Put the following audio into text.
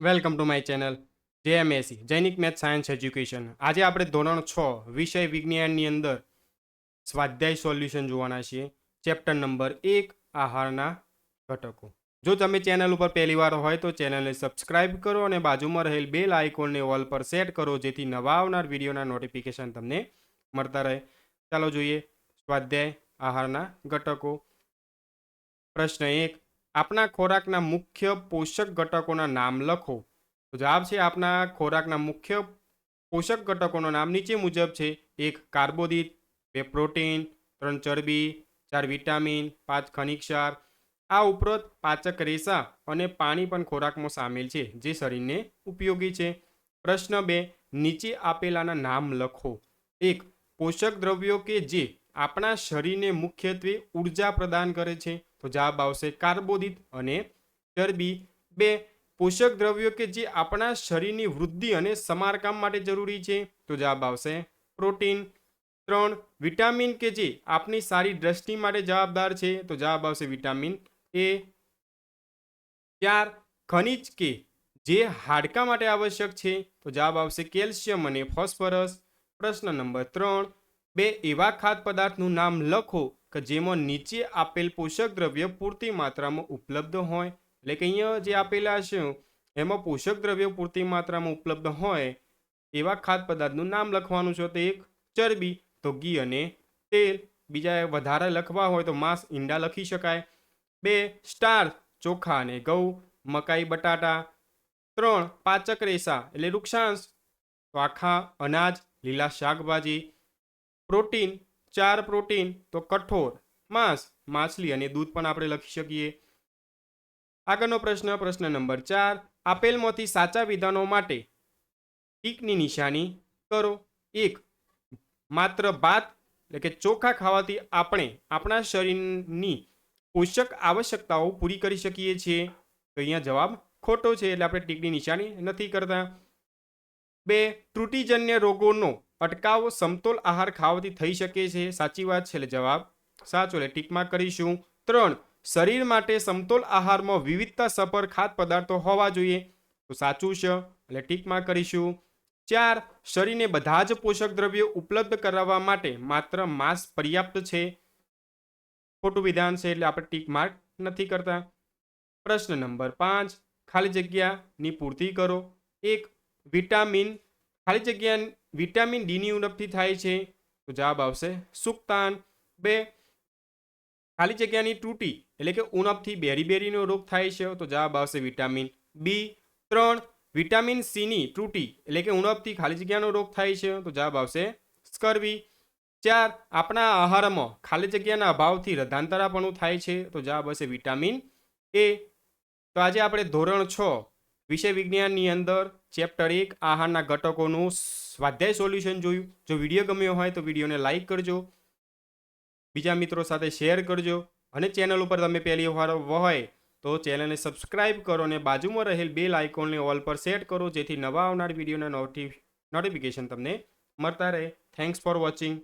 Welcome to my channel. JMAC Jainik math science education. આજે આપણે ધોરણ છ, વિષય વિજ્ઞાનની અંદર સ્વાધ્યાય સોલ્યુશન જોવાના છીએ. ચેપ્ટર નંબર એક, આહારના ઘટકો. જો તમે ચેનલ ઉપર પહેલીવાર હોય તો ચેનલને સબસ્ક્રાઇબ કરો અને બાજુમાં રહેલ બેલ આઇકોનને ઓલ પર સેટ કરો, જેથી નવા આવનાર વિડીયોના નોટિફિકેશન તમને મળતા રહે. ચાલો જોઈએ. સ્વાધ્યાય, આહારના ઘટકો. પ્રશ્ન એક આપના ખોરાકના મુખ્ય પોષક ઘટકોના નામ લખો. તો જવાબ છે આપના ખોરાકના મુખ્ય પોષક ઘટકોનું નામ નીચે મુજબ છે એક કાર્બોદિત, બે પ્રોટીન, ત્રણ ચરબી, ચાર વિટામિન, પાંચ ખનિજ ક્ષાર. આ ઉપરાંત પાચક રેસા અને પાણી પણ ખોરાકમાં સામેલ છે, જે શરીરને ઉપયોગી છે. પ્રશ્ન બે, નીચે આપેલાના નામ લખો. એક, પોષક દ્રવ્યો કે જે આપણા શરીરને મુખ્યત્વે ઊર્જા પ્રદાન કરે છે. તો જવાબ આવશે કાર્બોદિત અને ચરબી. બે, પોષક દ્રવ્યો કે જે આપણા શરીરની વૃદ્ધિ અને સમારકામ માટે જરૂરી છે? તો જવાબ આવશે પ્રોટીન. ત્રણ, વિટામિન કે જે આપણી સારી દ્રષ્ટિ માટે જવાબદાર છે? તો જવાબ આવશે વિટામિન એ. ચાર, ખનિજ કે જે હાડકા માટે આવશ્યક છે? તો જવાબ આવશે કેલ્શિયમ અને ફોસ્ફરસ. પ્રશ્ન નંબર ત્રણ બે એવા ખાદ્ય પદાર્થનું નામ લખો કે જેમાં નીચે આપેલ પોષક દ્રવ્ય પૂરતી માત્રામાં ઉપલબ્ધ હોય. એટલે કે અહીંયા જે આપેલા છે, એમાં પોષક દ્રવ્ય પૂરતી માત્રામાં ઉપલબ્ધ હોય એવા ખાદ્ય પદાર્થનું નામ લખવાનું છે. તો એક ચરબી, તો ઘી અને તેલ. બીજા વધારે લખવા હોય તો માંસ, ઈંડા લખી શકાય. બે સ્ટાર, ચોખા અને ઘઉં. મકાઈ, બટાટા. ત્રણ પાચક રેસા, એટલે વૃક્ષાંશ તો આખા અનાજ, લીલા શાકભાજી. પ્રોટીન, ચાર પ્રોટીન, તો કઠોર, માંસ, માછલી અને દૂધ પણ આપણે લખી શકીએ. આગળનો પ્રશ્ન પ્રશ્ન નંબર ચાર, આપેલમાંથી સાચા વિધાનો માટે ટીકની નિશાની કરો. એક, માત્ર ભાત એટલે કે ચોખા ખાવાથી આપણે આપણા શરીરની પોષક આવશ્યકતાઓ પૂરી કરી શકીએ છીએ. તો અહીંયા જવાબ ખોટો છે, એટલે આપણે ટીકની નિશાની નથી કરતા. બે, ત્રુટિજન્ય રોગોનો અટકાવ સમતોલ આહાર ખાવાથી થઈ શકે છે? સાચી વાત છે જવાબ. સાચો એટલે ટીકમાં કરીશું. ત્રણ, શરીર માટે સમતોલ આહારમાં વિવિધતા સફર ખાદ્ય પદાર્થો હોવા જોઈએ. તો સાચું છે, એટલે ટીકમાં કરીશું. ચાર, શરીરને બધા જ પોષક દ્રવ્યો ઉપલબ્ધ કરાવવા માટે માત્ર માંસ પર્યાપ્ત છે? ખોટું વિધાન છે એટલે આપણે ટીક માર્ક નથી કરતા. પ્રશ્ન નંબર પાંચ, ખાલી જગ્યાની પૂર્તિ કરો. એક, વિટામિન ખાલી જગ્યા વિટામિન ડીની ઉણપથી થાય છે. તો જવાબ આવશે સુક્તાન. બે, ખાલી જગ્યાની તૂટી એટલે કે ઉણપથી બેરી બેરીનો રોગ થાય છે. તો જવાબ આવશે વિટામિન બી. ત્રણ, વિટામિન સીની તૂટી એટલે કે ઉણપથી ખાલી જગ્યાનો રોગ થાય છે. તો જવાબ આવશે સ્કર્વી. ચાર, આપણા આહારમાં ખાલી જગ્યાના અભાવથી રધાંતરાપણું થાય છે. તો જવાબ હશે વિટામિન એ. તો આજે આપણે ધોરણ છ વિષય વિજ્ઞાનની અંદર ચેપ્ટર એક, આહારના ઘટકોનું સ્વાધ્યાય સોલ્યુશન જોયું. જો વીડિયો ગમ્યો હોય તો વિડીયોને લાઇક કરજો. બીજા મિત્રો સાથે શેર કરજો. અને ચેનલ ઉપર તમે પહેલી વાર હોય તો ચેનલને સબસ્ક્રાઇબ કરો અને બાજુમાં રહેલ બેલ આઇકોનને ઓલ પર સેટ કરો, જેથી નવા આવનાર વિડીયોના નોટિફિકેશન તમને મળતા રહે. Thanks for watching